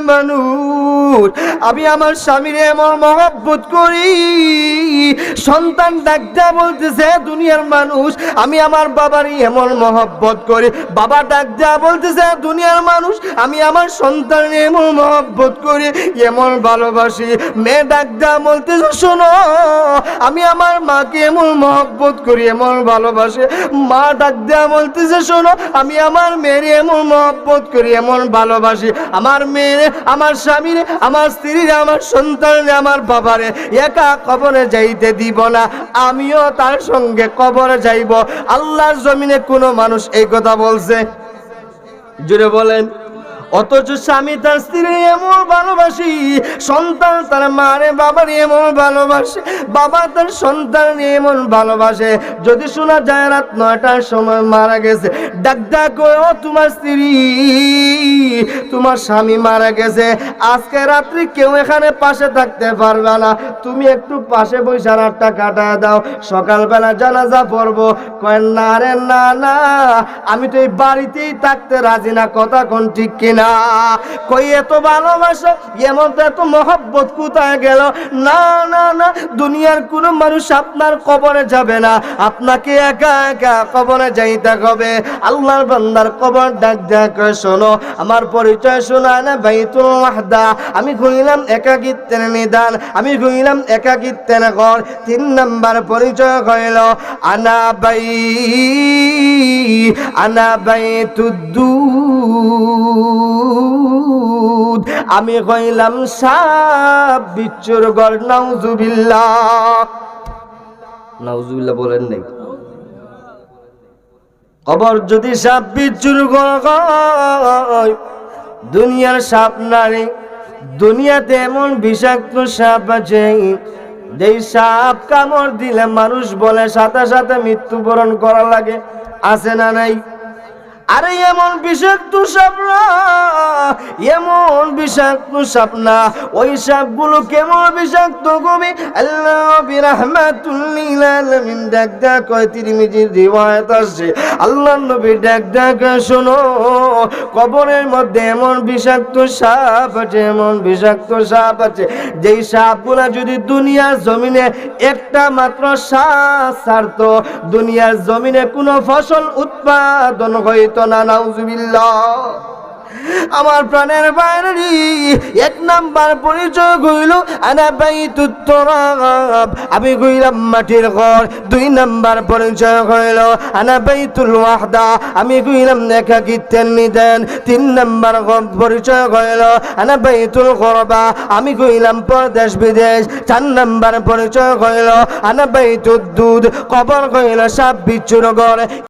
মানুষ আমি আমার স্বামীর এমন মহব্বত করি। সন্তান ডাকটা বলতেছে, দুনিয়ার মানুষ, আমি আমার বাবারই এমন মহব্বত করি। বাবা ডাকটা বলতেছে, দুনিয়ার মানুষ, আমি আমার সন্তানের এমন মহব্বত করি, এমন ভালোবাসি। মেয়ে ডাকটা বলতেছে, শোনো, আমি আমার মাকে এমন মহব্বত করি, এমন ভালোবাসি। মা ডাক দেয়া বলতেছে, শোনো, আমি আমার মেয়ের এমন মহব্বত করি, এমন ভালোবাসি। আমার মেয়ে আমার স্বামীর আমার স্ত্রীরে, আমার সন্তানরে, আমার বাবারে একা কবরে যাইতে দিব না। আমিও তার সঙ্গে কবরে যাইব। আল্লাহর জমিনে কোনো মানুষ এই কথা বলছে? জুড়ে বলেন। অথচ স্বামী তার স্ত্রী এমন ভালোবাসি, সন্তান তার মারে, বাবার এমন ভালোবাসে, বাবা তার সন্তান এমন ভালোবাসে। যদি শোনা যায় রাত নয়টার সময় মারা গেছে, ডাক ডাক ও তোমার স্ত্রী, তোমার স্বামী মারা গেছে। আজকে রাত্রি কেউ এখানে পাশে থাকতে পারবে না। তুমি একটু পাশে বসে রাতটা কাটা দাও। সকালবেলা জানাজা পড়ব। কয়, না রে, না না, আমি তো এই বাড়িতেই থাকতে রাজি না। কথা কোন ঠিক কিনা? কই এত ভালোবাসা, এমন তো এত মহব্বত কোথায় গেল? না না না, দুনিয়ার কোনো মানুষ আপনার কবরে যাবে না। আপনাকে একা একা কবরে যাইতে হবে। আল্লাহর বান্দার কবর ডাক ডাক শোনো। আমার পরিচয় শোনা না বাইতুল ওয়াহদা আমি কইলাম একাকিত্বের নিদান। আমি কইলাম একাকিত্বের ঘর। তিন নাম্বার পরিচয় কইল আনা বাই আনা বাই তুদ্দুদ আমি কইলাম সাপ বিচ্ছুর ঘর, নাউজুবিল্লাহ। নাউজুবিল্লাহ বলেন নাই। কবর যদি সাপ বিচ্ছুর দুনিয়ার সাপ নারী, দুনিয়াতে এমন বিষাক্ত সাপ আছে, যেই সাপ কামড় দিলে মানুষ বলে সাথে সাথে মৃত্যুবরণ করা লাগে, আছে না নাই? আরে এমন বিষাক্ত সাপ এমন বিষাক্ত সাপ ওই সাপগুলো কেমন বিষাক্ত কবি আল্লাহ বিরহমাতুল্লিল আলামিন ডাক ডাক কয়, তিরমিজির রিওয়ায়াত আসছে। আল্লাহ নবী ডাক ডাক শোনো, কবরের মধ্যে এমন বিষাক্ত সাপ আছে, এমন বিষাক্ত সাপ আছে। যেই সাপগুলা যদি দুনিয়ার জমিনে একটা মাত্র শ্বাস ছাড়তো, দুনিয়ার জমিনে কোনো ফসল উৎপাদন হইতো না নাউজুবিল্লাহ। আমার প্রাণের বাইরি এক নাম্বার পরিচয় কইল আনা বাইতুত তুরাব। আমি কইলাম মাটির ঘর, দুই নাম্বার পরিচয় কইল আনা বাইতুল ওয়াহদা। আমি কইলাম একাকিত্বের নিদেন, তিন নাম্বার পরিচয় কইল আনা বাইতুল গরবা। আমি কইলাম পরদেশ বিদেশ, চার নাম্বার পরিচয় কইল আনা বাইতুদ দুধ। কবর কইল সাপ বিচ্ছুর